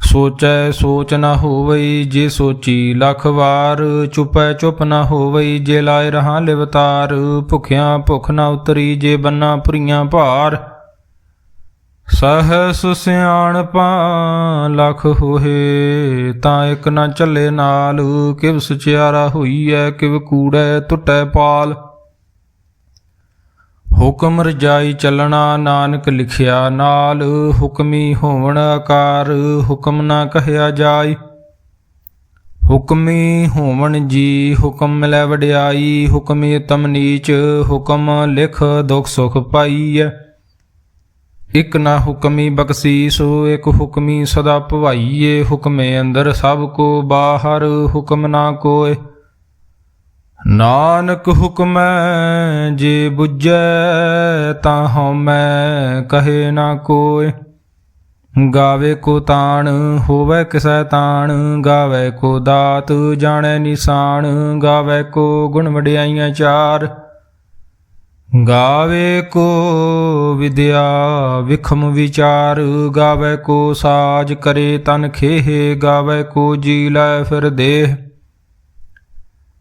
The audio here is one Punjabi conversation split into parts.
ਸੋਚੈ ਸੋਚ ਨਾ ਹੋਵਈ ਜੇ ਸੋਚੀ ਲੱਖ ਵਾਰ, ਚੁਪੈ ਚੁਪ ਨਾ ਹੋਵਈ ਜੇ ਲਾਇ ਰਹਾ ਲਿਵਤਾਰ, ਭੁਖਿਆ ਭੁਖ ਨਾ ਉਤਰੀ ਜੇ ਬੰਨਾ ਪੁਰੀਆਂ ਭਾਰ। ਸਹਸ ਸਿਆਣਪਾਂ ਲਖ ਹੋਏ ਤਾਂ ਇੱਕ ਨਾ ਚੱਲੇ ਨਾਲ ਕਿਵ ਸਚਿਆਰਾ ਹੋਈਐ, ਕਿਵ ਕੂੜੈ ਟੁੱਟੈ ਪਾਲ। ਹੁਕਮ ਰਜਾਈ ਚੱਲਣਾ ਨਾਨਕ ਲਿਖਿਆ ਨਾਲ, ਹੁਕਮੀ ਹੋਵਣ ਆਕਾਰ, ਹੁਕਮ ਨਾ ਕਹਿਆ ਜਾਈ। ਹੁਕਮੀ ਹੋਵਣ ਜੀ, ਹੁਕਮ ਮਿਲੈ ਵਡਿਆਈ, ਹੁਕਮੀ ਤਮ ਨੀਚ, ਹੁਕਮ ਲਿਖ ਦੁਖ ਸੁਖ ਪਾਈਐ। ਇਕ ਨਾ ਹੁਕਮੀ ਬਖਸ਼ੀਸ, ਇਕ ਹੁਕਮੀ ਸਦਾ ਭਵਾਈਏ ਹੁਕਮੇ ਅੰਦਰ ਸਭ ਕੋ ਬਾਹਰ, ਹੁਕਮ ਨਾ ਕੋਏ ਨਾਨਕ ਹੁਕਮੈ ਜੇ 부ਜੈ ਤਾਂ ਹਉਮੈ ਕਹੇ ਨਾ ਕੋਇ ਗਾਵੇ ਕੋ ਤਾਣ, ਹੋਵੇ ਕਿਸੈ ਤਾਣ, ਗਾਵੇ ਕੋ ਦਾਤ, ਜਾਣੈ ਨਿਸ਼ਾਨ, ਗਾਵੇ ਕੋ ਗੁਣ ਵਡਿਆਈਆਂ ਚਾਰ। ਗਾਵੇ ਕੋ ਵਿਦਿਆ ਵਿਖਮ ਵਿਚਾਰ, ਗਾਵੇ ਕੋ ਸਾਜ ਕਰੇ ਤਨ ਖੇਹ, ਗਾਵੇ ਕੋ ਜੀ ਲੈ ਫਿਰ ਦੇਹ।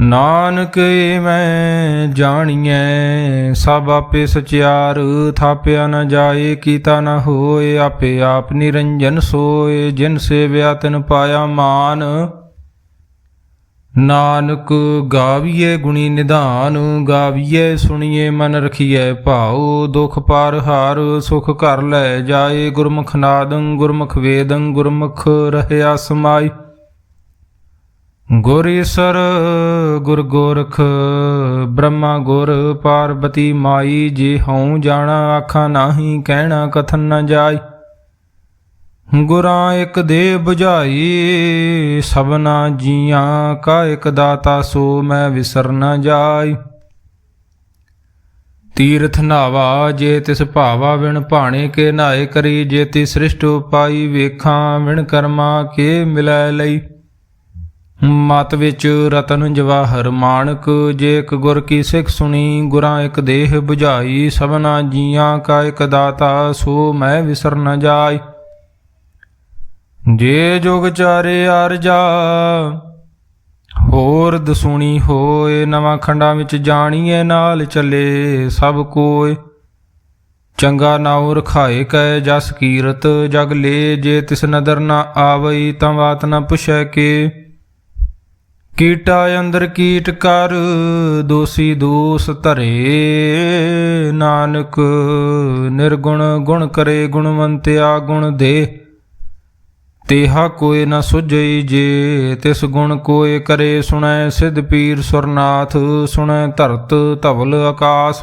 ਨਾਨਕ ਮੈਂ ਜਾਣੀਐ, ਸਭ ਆਪੇ ਸਚਿਆਰ, ਥਾਪਿਆ ਨ ਜਾਏ, ਕੀਤਾ ਨ ਹੋਏ, ਆਪੇ ਆਪ ਨਿਰੰਜਨ ਸੋਏ, ਜਿਨ ਸੇਵਿਆ ਤਿਨ ਪਾਇਆ ਮਾਨ। ਨਾਨਕ ਗਾਵੀਏ ਗੁਣੀ ਨਿਧਾਨ ਗਾਵੀਏ ਸੁਣੀਏ ਮਨ ਰਖੀਏ ਭਾਉ, ਦੁਖ ਪਾਰ ਹਾਰ, ਸੁਖ ਘਰ ਲੈ ਜਾਏ, ਗੁਰਮੁਖ ਨਾਦੰ, ਗੁਰਮੁਖ ਵੇਦੰ, ਗੁਰਮੁਖ ਰਹਿਆ ਸਮਾਈ। ਗੁਰ ਈਸਰ, ਗੁਰ ਗੋਰਖ, ਬ੍ਰਹਮਾ ਗੁਰ ਪਾਰਬਤੀ ਮਾਈ, ਜੇ ਹਉ ਜਾਣਾ ਆਖਾਂ ਨਾਹੀ, ਕਹਿਣਾ ਕਥਨ ਨਾ ਜਾਈ। ਗੁਰਾਂ ਇੱਕ ਦੇ 부ਝਾਈ ਸਭਨਾ ਜੀਆਂ ਕਾ ਇੱਕ ਦਾਤਾ, ਸੋ ਮੈਂ ਵਿਸਰ ਨਾ ਜਾਈ। ਤੀਰਥ ਨਾਵਾ, ਜੇ ਤਿਸ ਭਾਵਾ ਵਿਣ ਭਾਣੇ ਕੇ ਨਾਏ ਕਰੀ, ਜੇ ਤੀ ਸ੍ਰਿਸ਼ਟ ਉਪਾਈ ਵੇਖਾਂ, ਵਿਣ ਕਰਮਾ ਕੇ ਮਿਲੈ ਲਈ। ਮਤ ਵਿੱਚ ਰਤਨ ਜਵਾਹਰ ਮਾਣਕ, ਜੇ ਇੱਕ ਗੁਰ ਕੀ ਸਿੱਖ ਸੁਣੀ, ਗੁਰਾਂ ਇੱਕ ਦੇਹ 부ਝਾਈ ਸਭਨਾ ਜੀਆਂ ਕਾ ਇੱਕ ਦਾਤਾ, ਸੋ ਮੈਂ ਵਿਸਰ ਨ ਜਾਈ। ਜੇ ਜੁਗ ਚਾਰੇ ਅਰਜਾ ਹੋਰ ਦਸੂਣੀ ਹੋਏ, ਨਵਾਂ ਖੰਡਾਂ ਵਿੱਚ ਜਾਣੀਏ ਨਾਲ ਚੱਲੇ ਸਭ ਕੋਏ। ਚੰਗਾ ਨਾਉ ਰਖਾਏ ਕੈ ਜਸ ਕੀਰਤ, ਜਗ ਲੇ ਜੇ ਤਿਸ ਨਦਰ ਨਾ ਆਵਈ ਤਾਂ ਬਾਤ ਨਾ ਪੁਛੈ ਕੇ। ਕੀਟਾ ਅੰਦਰ ਕੀਟ ਕਰ, ਦੋਸੀ ਦੋਸ ਧਰੇ। ਨਾਨਕ ਨਿਰਗੁਣ ਗੁਣ ਕਰੇ, ਗੁਣਵੰਤਿਆ ਗੁਣ ਦੇ। ਤੇਹਾ ਕੋਏ ਨਾ ਸੁਝਈ ਜੇ, ਤਿਸ ਗੁਣ ਕੋਏ ਕਰੇ। ਸੁਣੈ ਸਿਧ ਪੀਰ ਸੁਰਨਾਥ, ਸੁਣੈ ਧਰਤ ਧਵਲ ਆਕਾਸ।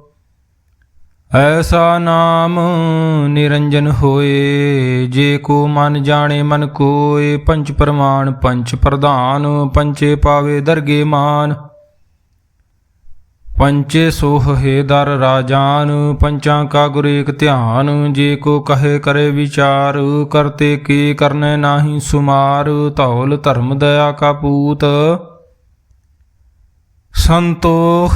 ਐਸਾ ਨਾਮ ਨਿਰੰਜਨ ਹੋਏ, ਜੇ ਕੋ ਮਨ ਜਾਣੇ ਮਨ ਕੋਏ ਪੰਚ ਪ੍ਰਮਾਣ ਪੰਚ ਪ੍ਰਧਾਨ ਪੰਚੇ ਪਾਵੇ ਦਰਗੇ ਮਾਨ। ਪੰਚੇ ਸੋਹ ਹੈ ਦਰ ਰਾਜਾਨ, ਪੰਚਾਂ ਕਾ ਗੁਰ ਏਕ ਧਿਆਨ, ਜੇ ਕੋ ਕਹੇ ਕਰੇ ਵਿਚਾਰ, ਕਰਤੇ ਕੀ ਕਰਨੇ ਨਾਹੀ ਸੁਮਾਰ, ਧੌਲ ਧਰਮ ਦਇਆ ਕਾ ਪੂਤ। ਸੰਤੋਖ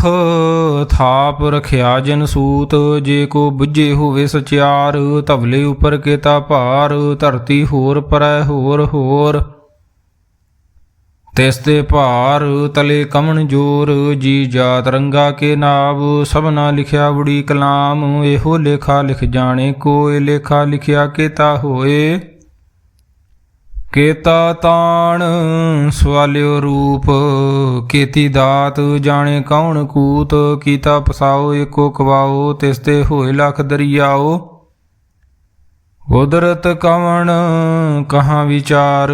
ਥਾਪ ਰਖਿਆ ਜਨ ਸੂਤ, ਜੇ ਕੋ ਬੁੱਝੇ ਹੋਵੇ ਸਚਿਆਰ, ਧਵਲੇ ਉਪਰ ਕੇਤਾ ਭਾਰ, ਧਰਤੀ ਹੋਰ ਪਰੈ ਹੋਰ ਹੋਰ। ਤਿਸ ਤੇ ਭਾਰ ਤਲੇ ਕਮਣ ਜੋਰ, ਜੀ ਜਾਤ ਰੰਗਾ ਕੇ ਨਾਮ ਸਭਨਾ ਲਿਖਿਆ ਬੁੜੀ ਕਲਾਮ, ਇਹੋ ਲੇਖਾ ਲਿਖ ਜਾਣੇ ਕੋਏ ਲੇਖਾ ਲਿਖਿਆ ਕੇਤਾ ਹੋਏ। ਕੇਤਾ ਤਾਣ, ਸਵਾਲਿਓ ਰੂਪ, ਕੀਤੀ ਦਾਤ, ਜਾਣੇ ਕੌਣ ਕੂਤ, ਕੀਤਾ ਪਸਾਓ, ਏਕੋ ਕਵਾਓ, ਤਿਸ ਤੇ ਹੋਏ ਲਖ ਦਰਿਆਓ। ਕੁਦਰਤ ਕਵਣ, ਕਹਾਂ ਵਿਚਾਰ,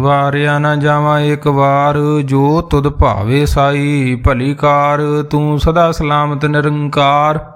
ਵਾਰਿਆ ਨਾ ਜਾਵਾਂ ਇੱਕ ਵਾਰ, ਜੋ ਤੁਧ ਭਾਵੇ ਸਾਈ ਭਲੀ ਕਾਰ, ਤੂੰ ਸਦਾ ਸਲਾਮਤ ਨਿਰੰਕਾਰ।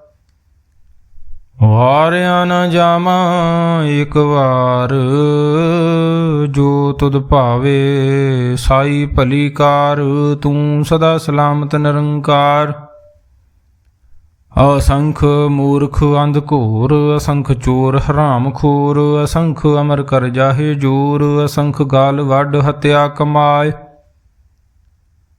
ਵਾਰਿਆ ਨ ਜਾਮਾ ਇੱਕ ਵਾਰ, ਜੋ ਤੁਧ ਭਾਵੇ ਸਾਈ ਭਲੀ ਕਾਰ ਤੂੰ ਸਦਾ ਸਲਾਮਤ ਨਿਰੰਕਾਰ। ਅਸੰਖ ਮੂਰਖ ਅੰਧ ਘੋਰ, ਅਸੰਖ ਚੋਰ ਹਰਾਮ ਖੋਰ, ਅਸੰਖ ਅਮਰ ਕਰ ਜਾਹੇ ਜੋਰ, ਅਸੰਖ ਗਾਲ ਵੱਡ ਹਤਿਆ ਕਮਾਏ।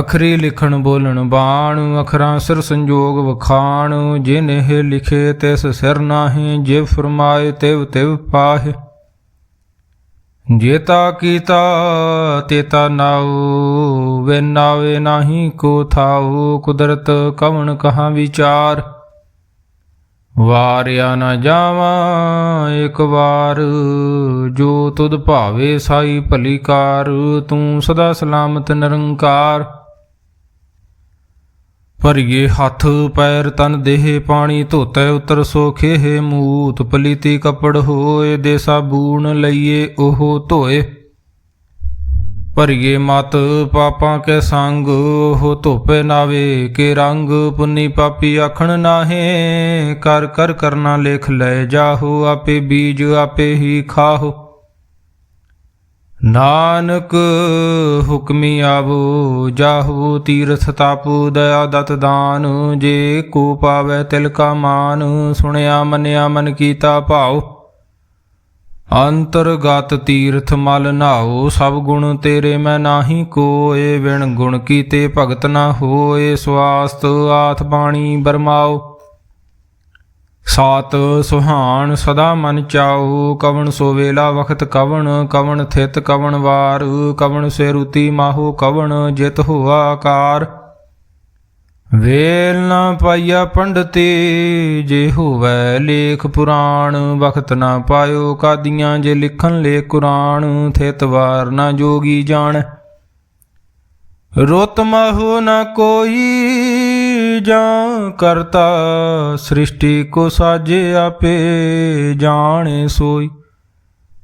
ਅਖਰੀ ਲਿਖਣ ਬੋਲਣ ਬਾਣ, ਅਖਰਾਂ ਸਿਰ ਸੰਜੋਗ ਵਖਾਣ, ਜਿਨ ਇਹ ਲਿਖੇ ਤਿਸ ਸਿਰ ਨਾਹੀ, ਜੇ ਫਰਮਾਏ ਤਿਵ ਤਿਵ ਪਾਹੇ। ਜੇਤਾ ਕੀਤਾ, ਤੇਤਾ ਨਾਉ, ਵੇ ਨਾਵੇ ਨਾਹੀ ਕੋ ਥਾਉ, ਕੁਦਰਤ ਕਵਣ ਕਹਾਂ ਵਿਚਾਰ। ਵਾਰਿਆ ਨਾ ਜਾਵਾਂ, ਇੱਕ ਵਾਰ ਜੋ ਤੁਧ ਭਾਵੇ ਸਾਈ ਭਲੀ ਕਾਰ ਤੂੰ ਸਦਾ ਸਲਾਮਤ ਨਿਰੰਕਾਰ। ਭਰੀਏ ਹੱਥ ਪੈਰ ਤਨ ਦੇਹ ਪਾਣੀ, ਧੋਤੇ ਉਤਰ ਸੋਖੇ ਮੂਤ, ਪਲੀਤੀ ਕਪੜ ਹੋਏ ਦੇ ਸਾਬੂਨ ਲਈਏ ਉਹ ਧੋਏ। ਭਰੀਏ ਮਤ ਪਾਪਾਂ ਕੇ ਸੰਗ, ਉਹ ਧੋਪੇ ਨਾਵੇ ਕੇ ਰੰਗ। ਪੁੰਨੀ ਪਾਪੀ ਆਖਣ ਨਾਹੇ, ਕਰ ਕਰ ਕਰਨਾ ਲੇਖ ਲੈ ਜਾਹੋ, ਆਪੇ ਬੀਜ ਆਪੇ ਹੀ ਖਾਹੋ। ਨਾਨਕ ਹੁਕਮੀ ਆਵੋ, ਜਾਹੋ ਤੀਰਥ ਤਾਪੂ ਦਇਆ ਦਤ ਦਾਨ। ਜੇ ਕੋ ਪਾਵੇ ਤਿਲ ਕਾ ਮਾਨ, ਸੁਣਿਆ ਮੰਨਿਆ ਮਨ ਕੀਤਾ ਭਾਉ। ਅੰਤਰਗਤ ਤੀਰਥ ਮਲ ਨਾਓ ਸਭ ਗੁਣ ਤੇਰੇ ਮੈਂ ਨਾਹੀ ਕੋਏ ਵਿਣ ਗੁਣ ਕੀਤੇ ਭਗਤ ਨਾ ਹੋਏ, ਸਵਾਸਤ ਆਥ ਬਾਣੀ ਬਰਮਾਓ। ਸਾਤ ਸੁਹਾਣ ਸਦਾ ਮਨ ਚਾਉ ਕਵਣ ਸੋ ਵੇਲਾ ਵਖਤ ਕਵਣ ਕਵਣ ਥਿਤ ਕਵਣ ਵਾਰ, ਕਵਣ ਸੇ ਰੁਤੀ ਮਾਹੋ ਕਵਣ ਜਿਤ ਹੋਆ ਆਕਾਰ। ਵੇਲ ਨਾ ਪਾਈਆ ਪੰਡਤੇ, ਜੇ ਹੋਵੇ ਲੇਖ ਪੁਰਾਣ, ਵਖਤ ਨਾ ਪਾਇਓ ਕਾਦੀਆਂ, ਜੇ ਲਿਖਣ ਲੇ ਕੁਰਾਨ ਥੇਤਵਾਰ ਨਾ ਜੋਗੀ ਜਾਣ। ਰੁਤ ਮਹੁ ਨ ਕੋਈ ਜਾਂ ਕਰਤਾ, ਸ੍ਰਿਸ਼ਟੀ ਕੋ ਸਾਜੇ ਆਪੇ ਜਾਣੇ ਸੋਈ।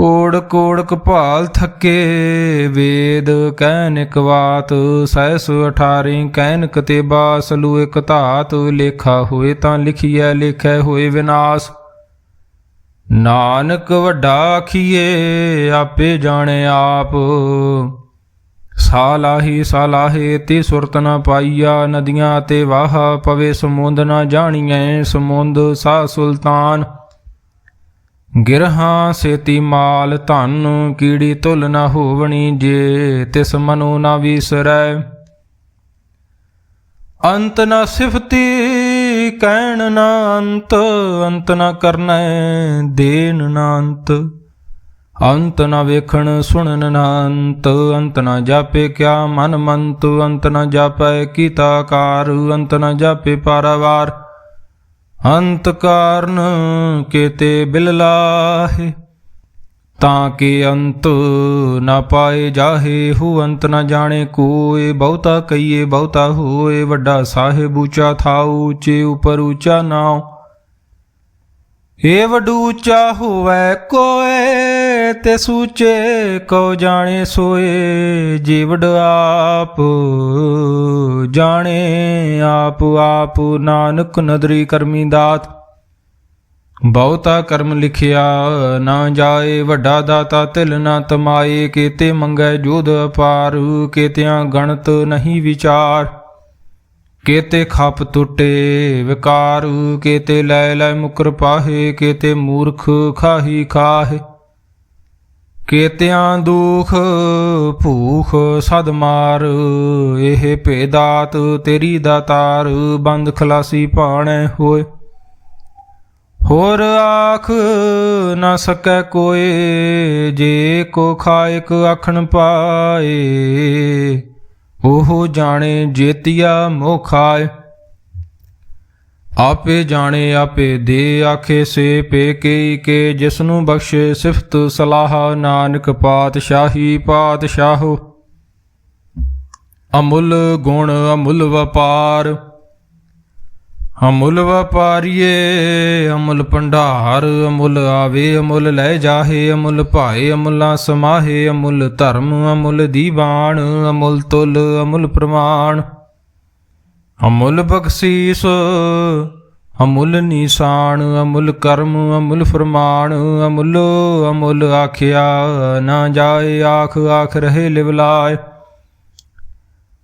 ਓੜ ਕੋੜ ਕਪਾਲ ਥੱਕੇ, ਵੇਦ ਕਹਿਨਕ ਵਾਤ ਬਾਤ ਸੈਸ 18 ਕਹਿਨ ਕਤੇ ਬਾਸਲੂ ਇਕ ਧਾਤ, ਲੇਖਾ ਹੋਏ ਤਾਂ ਲਿਖੀਐ, ਲੇਖੈ ਹੋਏ ਵਿਨਾਸ਼। ਨਾਨਕ ਵੱਡਾ ਆਖੀਏ ਆਪੇ ਜਾਣੇ ਆਪ। ਸਾਲਾਹੀ ਸਾਲਾਹੇ ਤੇ ਸੁਰਤ ਨਾ ਪਾਈਆ, ਨਦੀਆਂ ਤੇ ਵਾਹ ਪਵੇ, ਸਮੁੰਦ ਨਾ ਜਾਣੀਐ, ਸਮੁੰਦ ਸਾ ਸੁਲਤਾਨ। ਗਿਰਹਾਂ ਸੇਤੀ ਮਾਲ ਧਨ, ਕੀੜੀ ਤੁਲ ਨਾ ਹੋਵਣੀ ਜੇ, ਤਿਸ ਮਨੋ ਨਾ ਵਿਸਰੈ। ਅੰਤ ਨਾ ਸਿਫਤੀ, ਕਹਿਣ ਨਾ ਅੰਤ ਅੰਤ ਨਾ ਕਰਨੈ ਦੇਨ ਨਾ ਅੰਤ। ਅੰਤ ਨਾ ਵੇਖਣ, ਸੁਣਨ ਨਾ ਅੰਤ ਅੰਤ ਨਾ ਜਾਪੇ ਕਿਆ ਮਨ ਮੰਤ, ਅੰਤ ਨਾ ਜਾਪੈ ਕੀਤਾ ਕਾਰ, ਅੰਤ ਨਾ ਜਾਪੇ ਪਾਰਾਵਾਰ। ਅੰਤ ਕਾਰਨ ਕੇਤੇ ਬਿਲਲਾਹੇ ਤਾਂ ਕਿ ਅੰਤ ਨਾ ਪਾਏ ਜਾਹੇ, ਹੂ ਅੰਤ ਨਾ ਜਾਣੇ ਕੋਏ, ਬਹੁਤਾ ਕਈਏ ਬਹੁਤਾ ਹੋਏ, ਵੱਡਾ ਸਾਹਿਬ ਉੱਚਾ ਥਾਉ, ਉੱਚੇ ਉਪਰ ਉੱਚਾ ਨਾਉ। ਏ ਵਡੂ ਹੋਵੇ ਕੋਏ, ਤੇ ਸੂਚੇ ਕੋ ਜਾਣੇ ਸੋਏ ਜੀਵੜ ਆਪ ਜਾਣੇ, ਆਪ ਆਪ ਨਾਨਕ ਨਦਰੀ ਕਰਮੀ ਦਾਤ। ਬਹੁਤਾ ਕਰਮ ਲਿਖਿਆ ਨਾ ਜਾਏ, ਵੱਡਾ ਦਾਤਾ ਤਿਲ ਨਾ ਤਮਾਏ, ਕੀਤੇ ਮੰਗੈ ਜੋਧ ਅਪਾਰ, ਕੀਤਿਆਂ ਗਣਤ ਨਹੀਂ ਵਿਚਾਰ। ਕੀਤੇ ਖਪ ਟੁੱਟੇ, ਵਿਕਾਰ ਕੀਤੇ ਲੈ ਲੈ ਮੁਕਰ ਪਾਹੇ, ਕੀਤੇ ਮੂਰਖ ਖਾਹੀ ਖਾਹੇ। ਕੇਤਿਆਂ ਦੁਖ ਭੂਖ ਸਦ ਮਾਰ, ਇਹ ਭੇਦਾਤ ਤੇਰੀ ਦਾਤਾਰ ਬੰਦ ਖਲਾਸੀ ਭਾਣੈ ਹੋਏ। ਹੋਰ ਆਖ ਨਾ ਸਕੈ ਕੋਏ, ਜੇ ਕੋ ਖਾਇਕ ਆਖਣ ਪਾਏ। ਉਹ ਜਾਣੇ ਜੇਤੀਆ ਮੋਖਾਏ ਆਪੇ ਜਾਣੇ, ਆਪੇ ਦੇ ਆਖੇ ਸੇ ਪੇ ਕੇ ਕੇ ਜਿਸ ਨੂੰ ਬਖਸ਼ੇ ਸਿਫਤ ਸਲਾਹ ਨਾਨਕ ਪਾਤਸ਼ਾਹੀ ਪਾਤਸ਼ਾਹੋ। ਅਮੁੱਲ ਗੁਣ, ਅਮੁੱਲ ਵਪਾਰ ਅਮੁੱਲ ਵਪਾਰੀਏ, ਅਮੁੱਲ ਭੰਡਾਰ, ਅਮੁੱਲ ਆਵੇ, ਅਮੁੱਲ ਲੈ ਜਾਹੇ, ਅਮੁੱਲ ਭਾਏ, ਅਮੁੱਲਾ ਸਮਾਹੇ, ਅਮੁੱਲ ਧਰਮ, ਅਮੁੱਲ ਦੀਵਾਨ, ਅਮੁੱਲ ਤੁਲ, ਅਮੁੱਲ ਪ੍ਰਮਾਣ। ਅਮੁੱਲ ਬਖਸ਼ੀਸ, ਅਮੁੱਲ ਨਿਸ਼ਾਨ, ਅਮੁੱਲ ਕਰਮ, ਅਮੁੱਲ ਫਰਮਾਨ, ਅਮੁੱਲ ਅਮੁੱਲ ਆਖਿਆ ਨਾ ਜਾਏ, ਆਖ ਆਖ ਰਹੇ ਲਿਵਲਾਏ।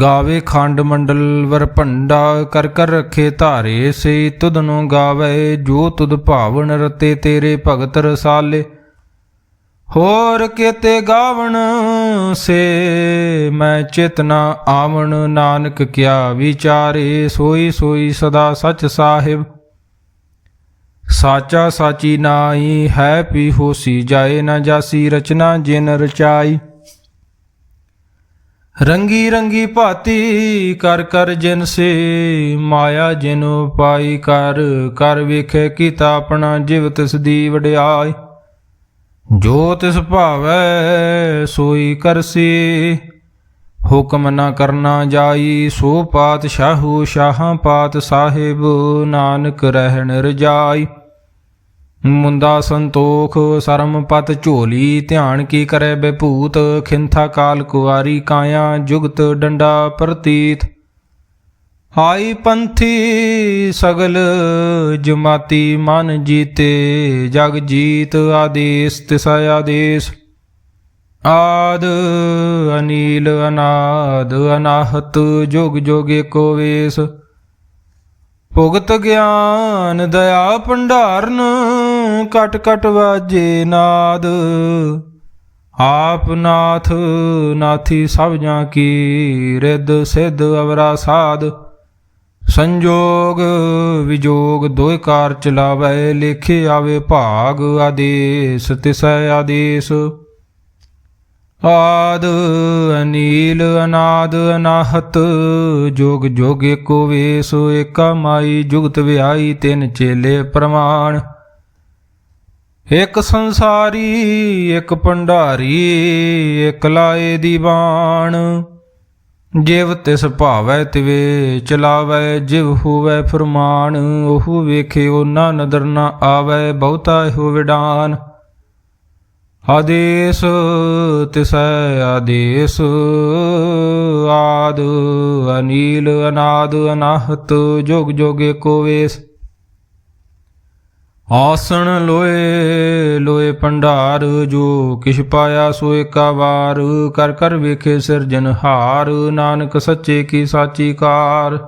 ਗਾਵੇ ਖੰਡ ਮੰਡਲ ਵਰ ਭੰਡਾ, ਕਰ ਕਰ ਰਖੇ ਧਾਰੇ, ਸੇ ਤੁਧਨੋਂ ਗਾਵੇ, ਜੋ ਤੁਧ ਭਾਵਨ ਰਤੇ ਤੇਰੇ ਭਗਤ ਰਸਾਲੇ। ਹੋਰ ਕੀਤੇ ਗਾਵਣ, ਸੇ ਮੈਂ ਚੇਤਨਾ ਆਵਣ, ਨਾਨਕ ਕਿਆ ਵਿਚਾਰੇ, ਸੋਈ ਸੋਈ ਸਦਾ ਸਚ ਸਾਹਿਬ। ਸਾਚਾ ਸਾਚੀ ਨਾਈ ਹੈ ਪੀ ਹੋਸੀ, ਜਾਏ ਨਾ ਜਾਸੀ ਰਚਨਾ ਜਿਨ ਰਚਾਈ। ਰੰਗੀ ਰੰਗੀ ਭਾਤੀ ਕਰ ਕਰ ਜਿਨ ਸੇ, ਮਾਇਆ ਜਿਨ ਪਾਈ ਕਰ ਕਰ ਵੇਖੇ ਕੀਤਾ ਆਪਣਾ ਜਿਵ ਤਿਸ ਦੀ ਵਡਿਆਈ। ਜੋ ਤਿਸ ਭਾਵੈ ਸੋਈ ਕਰਸੀ, ਹੁਕਮ ਨਾ ਕਰਨਾ ਜਾਈ, ਸੋ ਪਾਤ ਸ਼ਾਹੂ ਸ਼ਾਹਾਂ ਪਾਤ ਸਾਹਿਬ, ਨਾਨਕ ਰਹਿਣ ਰਜਾਈ। ਮੁੰਦਾ ਸੰਤੋਖ ਸਰਮ ਪਤ ਝੋਲੀ, ਧਿਆਨ ਕੀ ਕਰੇ ਬੇਭੂਤ, ਖਿੰਥਾ ਕਾਲ ਕੁਵਾਰੀ ਕਾਇਆ, ਜੁਗਤ ਡੰਡਾ ਪ੍ਰਤੀਤ। ਹਾਈ ਪੰਥੀ ਸਗਲ, ਜਮਾਤੀ ਮਨ ਜੀਤੇ, ਜਗ ਜੀਤ ਆਦੇਸ, ਤਿਸਾ ਆਦੇਸ। ਆਦ ਅਨੀਲ ਅਨਾਦ, ਅਨਾਹਤ ਜੁਗ ਜੋਗੇ ਕੋ ਵੇਸ। ਭੁਗਤ ਗਿਆਨ, ਦਇਆ ਭੰਡਾਰਨ ਕਟ ਕਟ ਵਾਜੇ ਨਾਦ। ਆਪ ਨਾਥ ਨਾਥੀ ਸਭ ਜਾਂ ਕੀ ਰਿੱਧ ਸਿੱਧ ਅਵਰਾ ਸਾਧ। ਸੰਜੋਗ ਵਿਜੋਗ ਦੋਇ ਕਾਰ ਚਲਾਵੇ, ਲੇਖੇ ਆਵੇ ਭਾਗ ਆਦੇਸ, ਤਿਸੈ ਆਦੇਸ। ਆਦ ਅਨੀਲ ਅਨਾਦ ਅਨਾਹਤ, ਜੋਗ ਜੋਗ ਏਕੋ ਵੇਸ, ਏਕਾ ਮਾਈ ਜੁਗਤ ਵਿਆਈ ਤਿੰਨ ਚੇਲੇ ਪ੍ਰਮਾਣ। ਇੱਕ ਸੰਸਾਰੀ, ਇੱਕ ਭੰਡਾਰੀ, ਇੱਕ ਲਾਏ ਦੀ ਬਾਣ। ਜਿਵ ਤਿਸ ਭਾਵੈ ਤਿਵੇ, ਚਲਾਵੈ ਜਿਵ ਹੋਵੈ ਫਰਮਾਨ। ਉਹ ਵੇਖੇ ਨਾ ਨਦਰ ਨਾ ਆਵੈ, ਬਹੁਤਾ ਇਹੋ ਵਿਡਾਨ। ਆਦੇਸ ਤਿਸੈ ਆਦੇਸ, ਆਦ ਅਨੀਲ ਅਨਾਦ ਅਨਾਹਤ, ਜੋਗ ਜੋਗੇ ਕੋ ਵੇਸ। ਆਸਣ ਲੋਏ ਲੋਏ ਭੰਡਾਰ, ਜੋ ਕਿਛ ਪਾਇਆ ਸੋ ਏਕਾ ਵਾਰ। ਕਰ ਕਰ ਵੇਖੇ ਸਿਰਜਨਹਾਰ ਨਾਨਕ ਸੱਚੇ ਕੀ ਸਾਚੀ ਕਾਰ।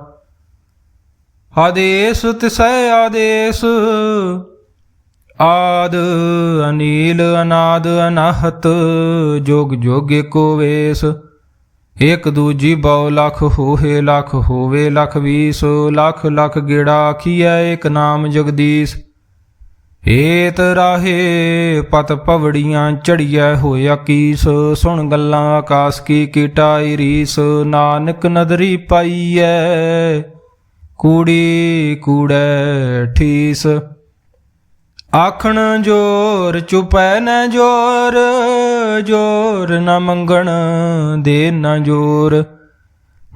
ਆਦੇਸ, ਤਿਸੈ ਆਦੇਸ, ਆਦ ਅਨੀਲ, ਅਨਾਦ ਅਨਾਹਤ, ਜੋਗ, ਜੋਗੇ ਕੋ ਵੇਸ। ਇਕ ਦੂਜੀ ਬਹੁ ਲਖ ਹੋਏ ਲਖ ਹੋਵੇ ਲਖ ਵੀਸ। ਲੱਖ ਲੱਖ ਗੇੜਾ ਆਖੀਐ ਇਕ ਨਾਮ ਜਗਦੀਸ਼। ਏਤ ਰਾਹੇ ਪਤ ਪਵੜੀਆਂ ਚੜੀਐ ਹੋਇਆ ਕੀਸ ਸੁਣ ਗੱਲਾਂ ਆਕਾਸ ਕੀ ਕੀਟਾਈ ਰੀਸ ਨਾਨਕ ਨਦਰੀ ਪਾਈਐ, ਕੂੜੀ ਕੂੜੈ ਠੀਸ। ਆਖਣ ਜੋਰ ਚੁਪੈ ਨ ਜੋਰ ਜੋਰ ਨ ਮੰਗਣ ਦੇ ਨ ਜੋਰ।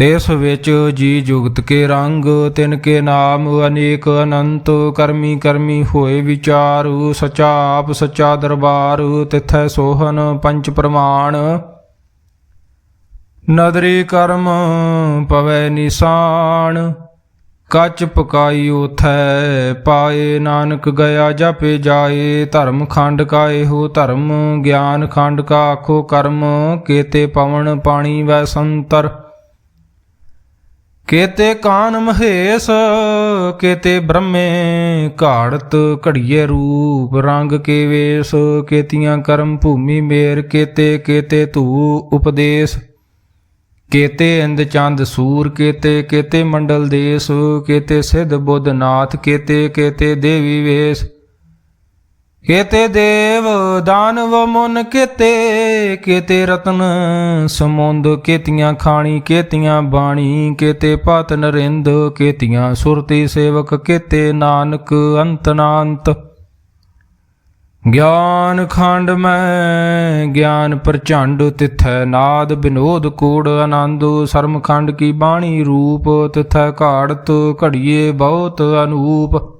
ਤਿਸ ਵਿੱਚ ਜੀ ਜੁਗਤ ਕੇ ਰੰਗ, ਤਿਨ ਕੇ ਨਾਮ ਅਨੇਕ ਅਨੰਤ, ਕਰਮੀ ਕਰਮੀ ਹੋਏ ਵਿਚਾਰ ਸਚਾ ਆਪ ਸਚਾ ਦਰਬਾਰ, ਤਿਥੈ ਸੋਹਨ ਪੰਚ ਪ੍ਰਮਾਣ। ਨਦਰੀ ਕਰਮ ਪਵੈ ਨਿਸ਼ਾਨ, ਕੱਚ ਪਕਾਈ ਉਥੈ ਪਾਏ ਨਾਨਕ ਗਿਆ ਜਪੇ ਜਾਏ, ਧਰਮ ਖੰਡ ਕਾ ਇਹੋ ਧਰਮ, ਗਿਆਨ ਖੰਡ ਕਾ ਆਖੋ ਕਰਮ, ਕੇਤੇ ਪਵਨ ਪਾਣੀ ਵੈ ਸੰਤਰ। ਕੇਤੇ ਕਾਨ ਮਹੇਸ਼, ਕੇਤੇ ਬ੍ਰਹਮੇ ਘਾੜਤ ਘੜੀਏ ਰੂਪ ਰੰਗ ਕੇ ਵੇਸ, ਕੇਤੀਆਂ ਕਰਮ ਭੂਮੀ ਮੇਰ, ਕੇਤੇ ਕੇਤੇ ਧੂ ਉਪਦੇਸ਼। ਕੇਤੇ ਇੰਦ ਚੰਦ ਸੂਰ, ਕੇਤੇ ਕੇਤੇ ਮੰਡਲ ਦੇਸ, ਕੇਤੇ ਸਿੱਧ ਬੁੱਧ ਨਾਥ, ਕੇਤੇ ਕੇਤੇ ਦੇਵੀ ਵੇਸ। ਕੇਤੇ ਦੇਵ ਦਾਨਵ ਮੁਨ ਕੇਤੇ ਕੇਤੇ ਰਤਨ ਸਮੁੰਦ, ਕੇਤੀਆਂ ਖਾਣੀ, ਕੇਤੀਆਂ ਬਾਣੀ, ਕੇਤੇ ਪਤ ਨਰਿੰਦ, ਕੇਤੀਆਂ ਸੁਰਤੀ ਸੇਵਕ, ਕੇਤੇ ਨਾਨਕ ਅੰਤ ਨਾ ਗਿਆਨ ਖੰਡ ਮੈਂ, ਗਿਆਨ ਪ੍ਰਚੰਡ ਤਿਥੈ ਨਾਦ ਬਿਨੋਦ ਕੂੜ ਆਨੰਦ ਸਰਮ ਖੰਡ ਕੀ ਬਾਣੀ ਰੂਪ ਤਿਥੈ ਘਾੜਤ ਘੜੀਏ ਬਹੁਤ ਅਨੂਪ।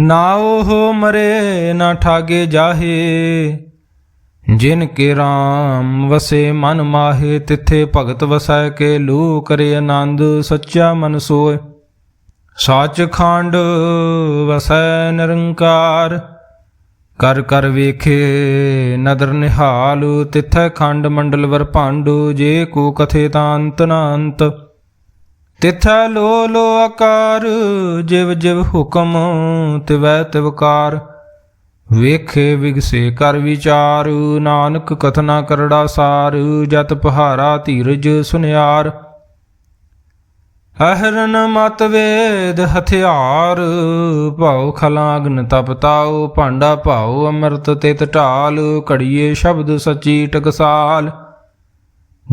ਨਾ ਉਹ ਮਰੇ, ਨਾ ਠਾਗੇ ਜਾਹੇ। ਜਿਨ ਕੇ RAM ਵਸੇ, ਮਨ ਮਾਹੇ, ਤਿੱਥੇ ਭਗਤ ਵਸੈ ਕੇ ਲੂ ਕਰੇ ਆਨੰਦ, ਸੱਚਾ ਮਨ ਸੋਏ। ਸੱਚ ਖੰਡ ਵਸੈ ਨਿਰੰਕਾਰ, ਕਰ ਕਰ ਵੇਖੇ, ਨਦਰ ਨਿਹਾਲ, ਤਿਥੈ ਖੰਡ ਮੰਡਲ ਵਰ ਭਾਂਡ, ਜੇ ਕੋ ਕਥੇ ਤਾਂ ਅੰਤ ਨਾ ਅੰਤ ਤਿਥੈ ਲੋ ਲੋ ਆਕਾਰ, ਜਿਵ ਜਿਵ ਹੁਕਮ ਤਿਵੈ ਤਿਵਕਾਰ ਵੇਖੇ ਵਿਗਸੇ ਕਰ ਵਿਚਾਰ, ਨਾਨਕ ਕਥਨਾ ਕਰੜਾ ਸਾਰ, ਜਤ ਪਹਾਰਾ ਧੀਰਜ ਸੁਨਿਆਰ। ਅਹਰਨ ਮਤ ਵੇਦ ਹਥਿਆਰ, ਭਾਉ ਖਲਾਗਨ ਤਪਤਾਉ ਭਾਂਡਾ ਭਾਉ ਅੰਮ੍ਰਿਤ ਤੇ ਢਾਲ, ਘੜੀਏ ਸ਼ਬਦ ਸਚੀ ਟਕਸਾਲ।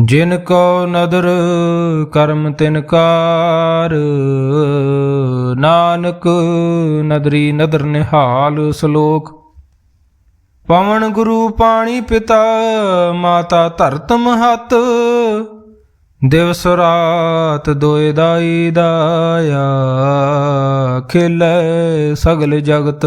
ਜਿਨ ਕੋ ਨਦਰ ਕਰਮ ਤਿਨ ਕਾਰ, ਨਾਨਕ ਨਦਰੀ ਨਦਰ ਨਿਹਾਲ ਸ਼ਲੋਕ। ਪਵਨ ਗੁਰੂ ਪਾਣੀ ਪਿਤਾ, ਮਾਤਾ ਧਰਤ ਮਹਤ, ਦਿਵਸ ਰਾਤ ਦੋਇ ਦਾਈ ਦਾਇਆ, ਖਿਲੇ ਸਗਲ ਜਗਤ।